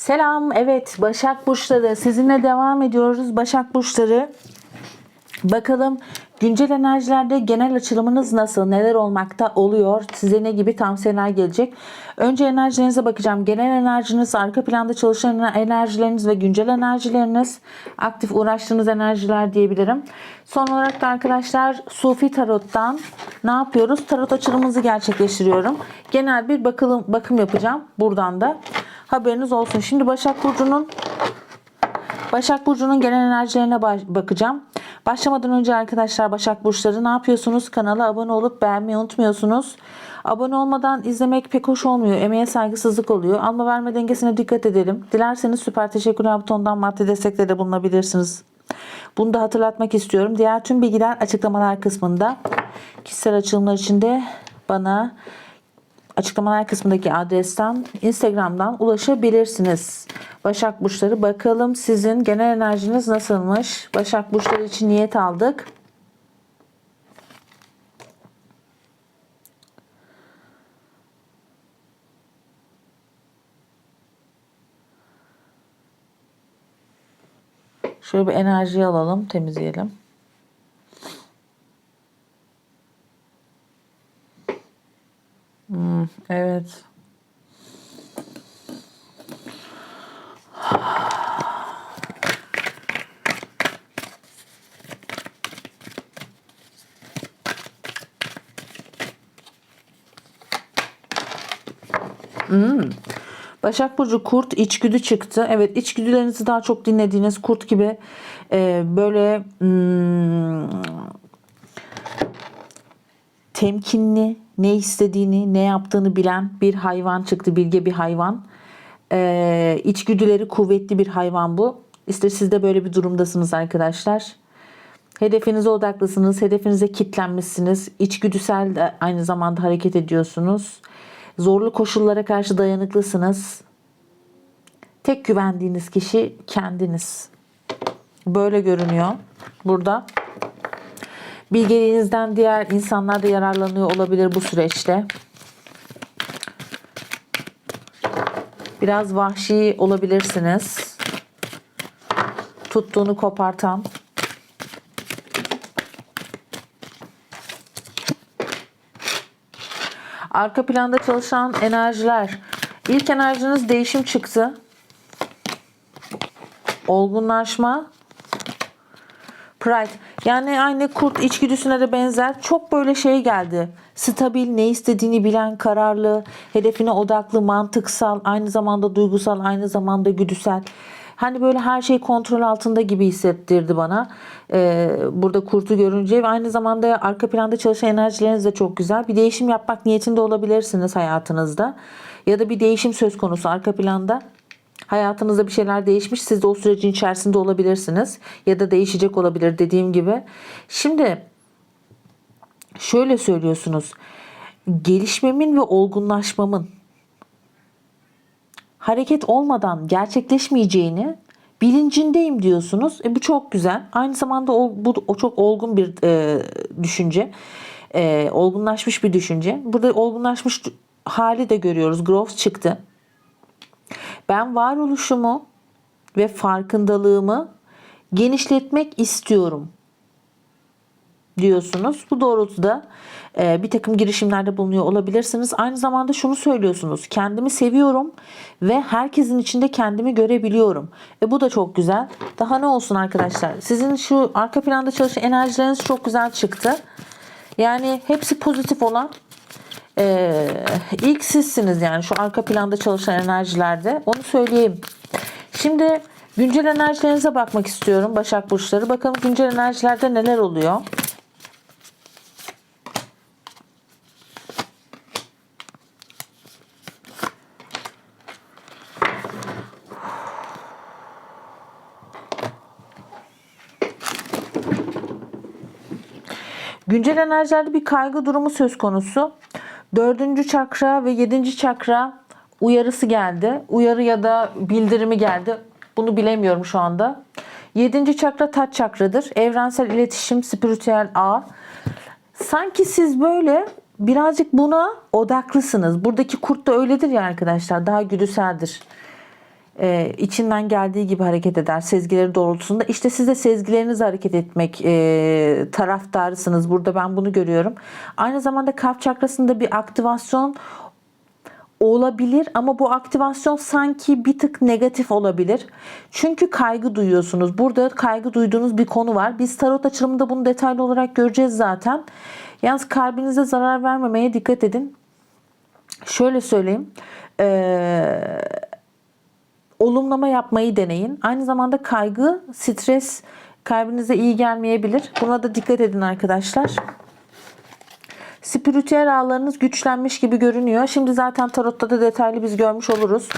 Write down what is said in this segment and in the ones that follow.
Selam. Evet, Başak Burçları. Sizinle devam ediyoruz. Başak Burçları. Bakalım güncel enerjilerde genel açılımınız nasıl? Neler olmakta oluyor? Size ne gibi tavsiyeler gelecek? Önce enerjilerinize bakacağım. Genel enerjiniz, arka planda çalışan enerjileriniz ve güncel enerjileriniz, aktif uğraştığınız enerjiler diyebilirim. Son olarak da arkadaşlar Sufi Tarot'tan ne yapıyoruz? Tarot açılımımızı gerçekleştiriyorum. Genel bir bakım, bakım yapacağım buradan da. Haberiniz olsun. Şimdi Başak Burcu'nun Başak Burcu'nun genel enerjilerine bakacağım. Başlamadan önce arkadaşlar Başak Burçları ne yapıyorsunuz? Kanala abone olup beğenmeyi unutmuyorsunuz. Abone olmadan izlemek pek hoş olmuyor. Emeğe saygısızlık oluyor. Alma verme dengesine dikkat edelim. Dilerseniz süper teşekkürler butonundan maddi destekte de bulunabilirsiniz. Bunu da hatırlatmak istiyorum. Diğer tüm bilgiler açıklamalar kısmında. Kişisel açılımlar için de bana açıklamalar kısmındaki adresten Instagram'dan ulaşabilirsiniz. Başak Burçları bakalım sizin genel enerjiniz nasılmış? Başak Burçları için niyet aldık. Şöyle bir enerji alalım, temizleyelim. Evet. Hmm. Başak Burcu kurt içgüdü çıktı. Evet içgüdülerinizi daha çok dinlediğiniz kurt gibi e, böyle hmm, temkinli, ne istediğini, ne yaptığını bilen bir hayvan çıktı. Bilge bir hayvan. Ee, içgüdüleri kuvvetli bir hayvan bu. İşte siz de böyle bir durumdasınız arkadaşlar. Hedefinize odaklısınız. Hedefinize kitlenmişsiniz. İçgüdüsel de aynı zamanda hareket ediyorsunuz. Zorlu koşullara karşı dayanıklısınız. Tek güvendiğiniz kişi kendiniz. Böyle görünüyor burada. Bilgeliğinizden diğer insanlar da yararlanıyor olabilir bu süreçte. Biraz vahşi olabilirsiniz. Tuttuğunu kopartan. Arka planda çalışan enerjiler. İlk enerjiniz değişim çıktı. Olgunlaşma. Pride. Yani aynı kurt içgüdüsüne de benzer. Çok böyle şey geldi. Stabil, ne istediğini bilen, kararlı, hedefine odaklı, mantıksal, aynı zamanda duygusal, aynı zamanda güdüsel. Hani böyle her şey kontrol altında gibi hissettirdi bana. Ee, burada kurtu görünce ve aynı zamanda arka planda çalışan enerjileriniz de çok güzel. Bir değişim yapmak niyetinde olabilirsiniz hayatınızda. Ya da bir değişim söz konusu arka planda. Hayatınızda bir şeyler değişmiş. Siz de o sürecin içerisinde olabilirsiniz. Ya da değişecek olabilir dediğim gibi. Şimdi şöyle söylüyorsunuz. Gelişmemin ve olgunlaşmamın hareket olmadan gerçekleşmeyeceğini bilincindeyim diyorsunuz. E, bu çok güzel. Aynı zamanda o, bu o çok olgun bir e, düşünce. E, olgunlaşmış bir düşünce. Burada olgunlaşmış hali de görüyoruz. Growth çıktı. Ben varoluşumu ve farkındalığımı genişletmek istiyorum diyorsunuz. Bu doğrultuda e, bir takım girişimlerde bulunuyor olabilirsiniz. Aynı zamanda şunu söylüyorsunuz. Kendimi seviyorum ve herkesin içinde kendimi görebiliyorum. E, bu da çok güzel. Daha ne olsun arkadaşlar? Sizin şu arka planda çalışan enerjileriniz çok güzel çıktı. Yani hepsi pozitif olan ee, ilk sizsiniz yani şu arka planda çalışan enerjilerde. Onu söyleyeyim. Şimdi güncel enerjilerinize bakmak istiyorum Başak Burçları. Bakalım güncel enerjilerde neler oluyor. Güncel enerjilerde bir kaygı durumu söz konusu. Dördüncü çakra ve yedinci çakra uyarısı geldi. Uyarı ya da bildirimi geldi. Bunu bilemiyorum şu anda. Yedinci çakra taç çakradır. Evrensel iletişim, spiritüel ağ. Sanki siz böyle birazcık buna odaklısınız. Buradaki kurt da öyledir ya arkadaşlar. Daha güdüseldir. E, içinden geldiği gibi hareket eder sezgileri doğrultusunda. İşte siz de sezgilerinizi hareket etmek e, taraftarısınız. Burada ben bunu görüyorum. Aynı zamanda kalp çakrasında bir aktivasyon olabilir ama bu aktivasyon sanki bir tık negatif olabilir. Çünkü kaygı duyuyorsunuz. Burada kaygı duyduğunuz bir konu var. Biz tarot açılımında bunu detaylı olarak göreceğiz zaten. Yalnız kalbinize zarar vermemeye dikkat edin. Şöyle söyleyeyim. Ee, olumlama yapmayı deneyin. Aynı zamanda kaygı, stres kalbinize iyi gelmeyebilir. Buna da dikkat edin arkadaşlar. Spiritüel ağlarınız güçlenmiş gibi görünüyor. Şimdi zaten tarotta da detaylı biz görmüş oluruz.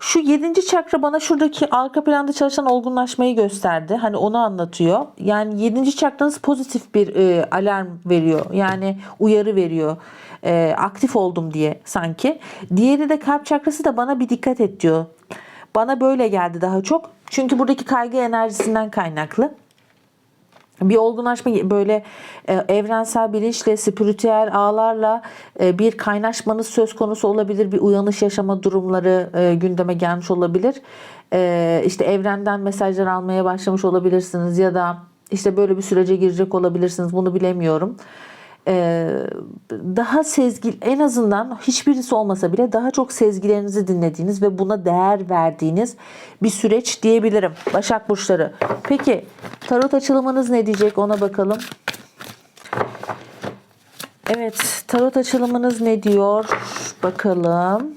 Şu 7. çakra bana şuradaki arka planda çalışan olgunlaşmayı gösterdi. Hani onu anlatıyor. Yani 7. çakranız pozitif bir e, alarm veriyor. Yani uyarı veriyor. E, aktif oldum diye sanki. Diğeri de kalp çakrası da bana bir dikkat et diyor. Bana böyle geldi daha çok. Çünkü buradaki kaygı enerjisinden kaynaklı bir olgunlaşma böyle e, evrensel bilinçle, spiritüel ağlarla e, bir kaynaşmanız söz konusu olabilir. Bir uyanış yaşama durumları e, gündeme gelmiş olabilir. E, işte evrenden mesajlar almaya başlamış olabilirsiniz ya da işte böyle bir sürece girecek olabilirsiniz. Bunu bilemiyorum. E, daha sezgi en azından hiçbirisi olmasa bile daha çok sezgilerinizi dinlediğiniz ve buna değer verdiğiniz bir süreç diyebilirim. Başak Burçları. Peki tarot açılımınız ne diyecek ona bakalım. Evet tarot açılımınız ne diyor bakalım.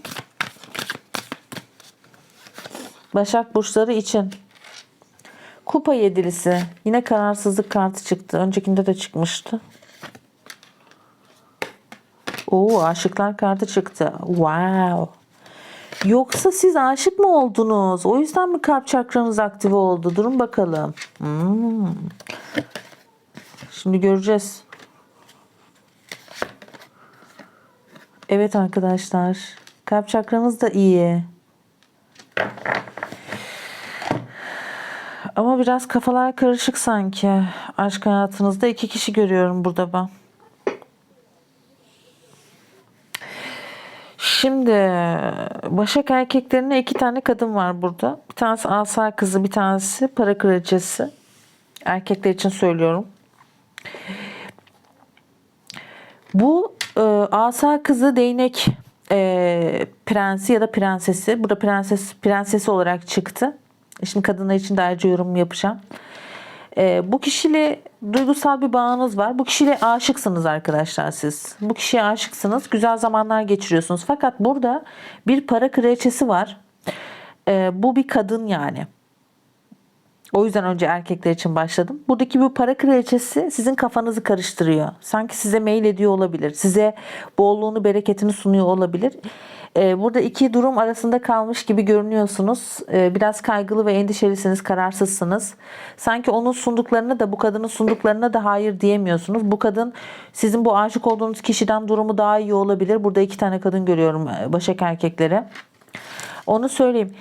Başak Burçları için. Kupa yedilisi. Yine kararsızlık kartı çıktı. Öncekinde de çıkmıştı. Oo aşıklar kartı çıktı. Wow. Yoksa siz aşık mı oldunuz? O yüzden mi kalp çakranız aktive oldu? Durun bakalım. Hmm. Şimdi göreceğiz. Evet arkadaşlar. Kalp çakranız da iyi. Ama biraz kafalar karışık sanki. Aşk hayatınızda iki kişi görüyorum burada ben. Şimdi Başak erkeklerine iki tane kadın var burada. Bir tanesi asa kızı, bir tanesi para kraliçesi. Erkekler için söylüyorum. Bu e, asa kızı değnek e, prensi ya da prensesi. Burada prenses prensesi olarak çıktı. Şimdi kadınlar için de ayrıca yorum yapacağım. E, bu kişiyle duygusal bir bağınız var. Bu kişiyle aşıksınız arkadaşlar siz. Bu kişiye aşıksınız. Güzel zamanlar geçiriyorsunuz. Fakat burada bir para kraliçesi var. E, bu bir kadın yani. O yüzden önce erkekler için başladım. Buradaki bu para kraliçesi sizin kafanızı karıştırıyor. Sanki size mail ediyor olabilir. Size bolluğunu, bereketini sunuyor olabilir. Ee, burada iki durum arasında kalmış gibi görünüyorsunuz. Ee, biraz kaygılı ve endişelisiniz, kararsızsınız. Sanki onun sunduklarına da bu kadının sunduklarına da hayır diyemiyorsunuz. Bu kadın sizin bu aşık olduğunuz kişiden durumu daha iyi olabilir. Burada iki tane kadın görüyorum e, Başak erkekleri. Onu söyleyeyim.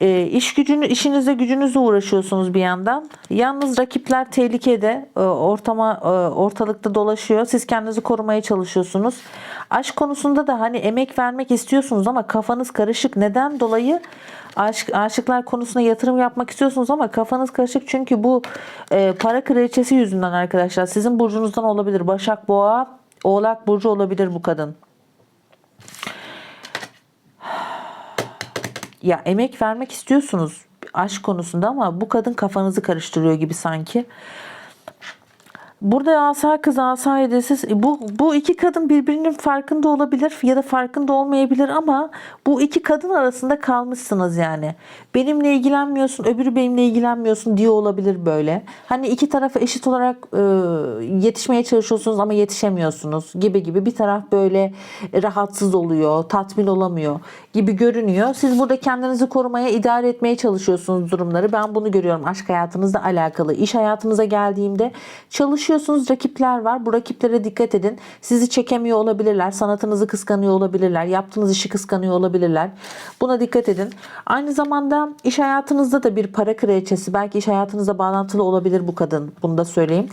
E, iş gücünü, işinizle gücünüzle uğraşıyorsunuz bir yandan. Yalnız rakipler tehlikede, e, ortama e, ortalıkta dolaşıyor. Siz kendinizi korumaya çalışıyorsunuz. Aşk konusunda da hani emek vermek istiyorsunuz ama kafanız karışık. Neden dolayı? Aşk, aşıklar konusuna yatırım yapmak istiyorsunuz ama kafanız karışık çünkü bu e, para kraliçesi yüzünden arkadaşlar. Sizin burcunuzdan olabilir. Başak, Boğa, Oğlak burcu olabilir bu kadın. Ya emek vermek istiyorsunuz aşk konusunda ama bu kadın kafanızı karıştırıyor gibi sanki. Burada asa kız asa hedesiz. Bu, bu iki kadın birbirinin farkında olabilir ya da farkında olmayabilir ama bu iki kadın arasında kalmışsınız yani. Benimle ilgilenmiyorsun öbürü benimle ilgilenmiyorsun diye olabilir böyle. Hani iki tarafa eşit olarak e, yetişmeye çalışıyorsunuz ama yetişemiyorsunuz gibi gibi. Bir taraf böyle rahatsız oluyor, tatmin olamıyor gibi görünüyor. Siz burada kendinizi korumaya, idare etmeye çalışıyorsunuz durumları. Ben bunu görüyorum aşk hayatınızla alakalı. İş hayatınıza geldiğimde çalışıyorsunuz. Rakipler var. Bu rakiplere dikkat edin. Sizi çekemiyor olabilirler. Sanatınızı kıskanıyor olabilirler. Yaptığınız işi kıskanıyor olabilirler. Buna dikkat edin. Aynı zamanda iş hayatınızda da bir para kraliçesi. Belki iş hayatınızda bağlantılı olabilir bu kadın. Bunu da söyleyeyim.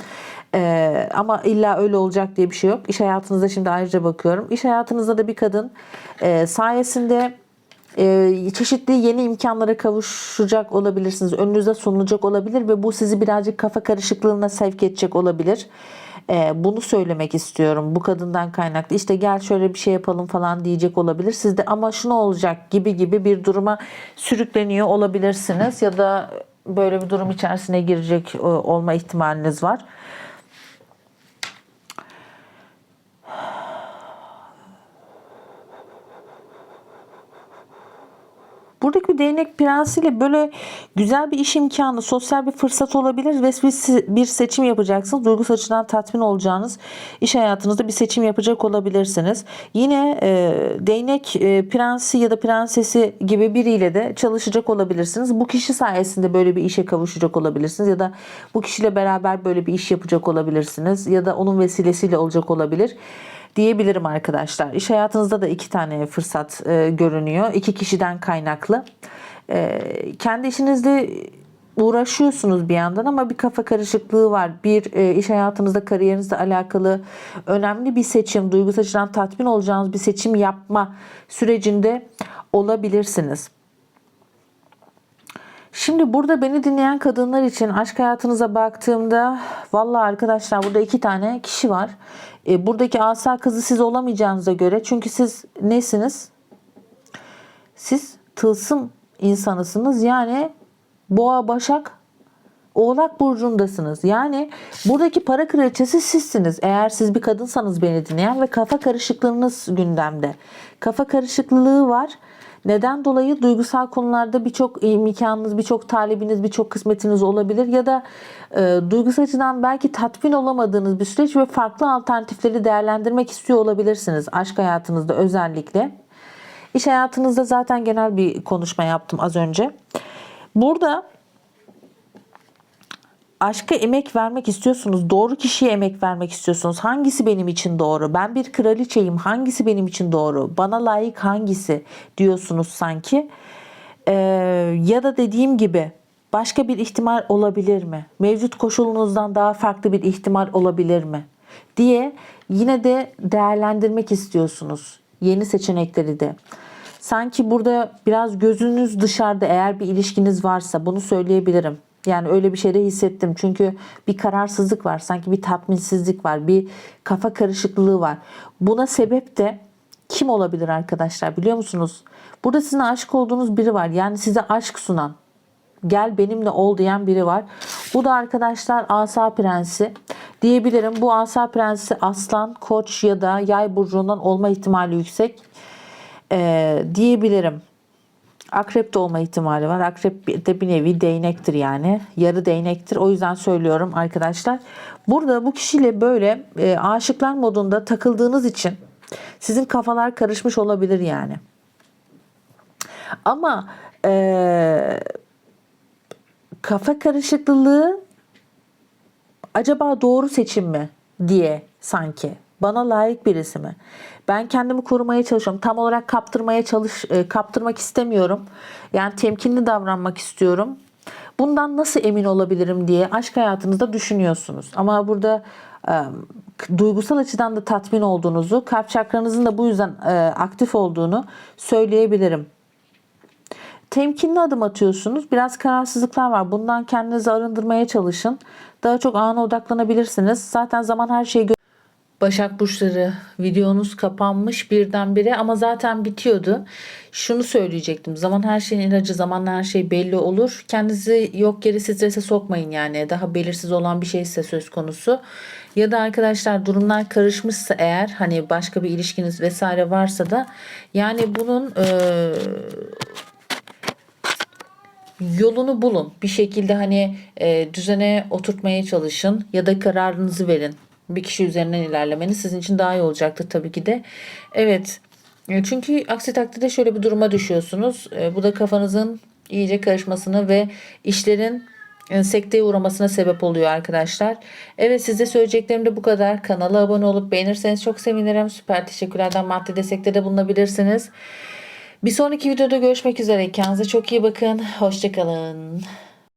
Ee, ama illa öyle olacak diye bir şey yok. İş hayatınızda şimdi ayrıca bakıyorum. İş hayatınızda da bir kadın e, sayesinde e, çeşitli yeni imkanlara kavuşacak olabilirsiniz. Önünüze sunulacak olabilir ve bu sizi birazcık kafa karışıklığına sevk edecek olabilir. E, bunu söylemek istiyorum bu kadından kaynaklı. İşte gel şöyle bir şey yapalım falan diyecek olabilir. Siz de ama şu ne olacak gibi gibi bir duruma sürükleniyor olabilirsiniz ya da böyle bir durum içerisine girecek e, olma ihtimaliniz var. Buradaki değnek prensiyle böyle güzel bir iş imkanı, sosyal bir fırsat olabilir ve bir, seçim yapacaksınız. Duygusal açıdan tatmin olacağınız iş hayatınızda bir seçim yapacak olabilirsiniz. Yine e, değnek e, prensi ya da prensesi gibi biriyle de çalışacak olabilirsiniz. Bu kişi sayesinde böyle bir işe kavuşacak olabilirsiniz ya da bu kişiyle beraber böyle bir iş yapacak olabilirsiniz ya da onun vesilesiyle olacak olabilir diyebilirim arkadaşlar. İş hayatınızda da iki tane fırsat e, görünüyor. İki kişiden kaynaklı. E, kendi işinizde uğraşıyorsunuz bir yandan ama bir kafa karışıklığı var. Bir e, iş hayatınızda kariyerinizle alakalı önemli bir seçim, duygusal açıdan tatmin olacağınız bir seçim yapma sürecinde olabilirsiniz. Şimdi burada beni dinleyen kadınlar için aşk hayatınıza baktığımda valla arkadaşlar burada iki tane kişi var. E, buradaki asa kızı siz olamayacağınıza göre çünkü siz nesiniz? Siz tılsım insanısınız. Yani boğa, başak, oğlak burcundasınız. Yani buradaki para kraliçesi sizsiniz. Eğer siz bir kadınsanız beni dinleyen ve kafa karışıklığınız gündemde. Kafa karışıklığı var. Neden dolayı duygusal konularda birçok imkanınız, birçok talebiniz, birçok kısmetiniz olabilir ya da e, duygusal açıdan belki tatmin olamadığınız bir süreç ve farklı alternatifleri değerlendirmek istiyor olabilirsiniz aşk hayatınızda özellikle. İş hayatınızda zaten genel bir konuşma yaptım az önce. Burada aşka emek vermek istiyorsunuz. Doğru kişiye emek vermek istiyorsunuz. Hangisi benim için doğru? Ben bir kraliçeyim. Hangisi benim için doğru? Bana layık hangisi diyorsunuz sanki. Ee, ya da dediğim gibi başka bir ihtimal olabilir mi? Mevcut koşulunuzdan daha farklı bir ihtimal olabilir mi? diye yine de değerlendirmek istiyorsunuz. Yeni seçenekleri de. Sanki burada biraz gözünüz dışarıda eğer bir ilişkiniz varsa bunu söyleyebilirim. Yani öyle bir şey de hissettim. Çünkü bir kararsızlık var. Sanki bir tatminsizlik var. Bir kafa karışıklığı var. Buna sebep de kim olabilir arkadaşlar biliyor musunuz? Burada sizin aşık olduğunuz biri var. Yani size aşk sunan. Gel benimle ol diyen biri var. Bu da arkadaşlar Asa Prensi. Diyebilirim bu Asa Prensi Aslan, Koç ya da Yay burcundan olma ihtimali yüksek. Ee, diyebilirim. Akrep de olma ihtimali var. Akrep de bir nevi değnektir yani. Yarı değnektir. O yüzden söylüyorum arkadaşlar. Burada bu kişiyle böyle e, aşıklar modunda takıldığınız için sizin kafalar karışmış olabilir yani. Ama e, kafa karışıklığı acaba doğru seçim mi diye sanki bana layık birisi mi? Ben kendimi korumaya çalışıyorum. Tam olarak kaptırmaya çalış e, kaptırmak istemiyorum. Yani temkinli davranmak istiyorum. Bundan nasıl emin olabilirim diye aşk hayatınızda düşünüyorsunuz. Ama burada e, duygusal açıdan da tatmin olduğunuzu, kalp çakranızın da bu yüzden e, aktif olduğunu söyleyebilirim. Temkinli adım atıyorsunuz. Biraz kararsızlıklar var. Bundan kendinizi arındırmaya çalışın. Daha çok ana odaklanabilirsiniz. Zaten zaman her şeyi Başak Burçları videonuz kapanmış birdenbire ama zaten bitiyordu. Şunu söyleyecektim. Zaman her şeyin ilacı, zaman her şey belli olur. Kendinizi yok yere strese sokmayın yani. Daha belirsiz olan bir şeyse söz konusu. Ya da arkadaşlar durumlar karışmışsa eğer hani başka bir ilişkiniz vesaire varsa da yani bunun e, yolunu bulun. Bir şekilde hani e, düzene oturtmaya çalışın ya da kararınızı verin bir kişi üzerinden ilerlemeniz sizin için daha iyi olacaktır tabii ki de. Evet. E, çünkü aksi takdirde şöyle bir duruma düşüyorsunuz. E, bu da kafanızın iyice karışmasını ve işlerin e, sekteye uğramasına sebep oluyor arkadaşlar. Evet size söyleyeceklerim de bu kadar. Kanala abone olup beğenirseniz çok sevinirim. Süper teşekkürlerden maddi destekte de bulunabilirsiniz. Bir sonraki videoda görüşmek üzere. Kendinize çok iyi bakın. Hoşçakalın.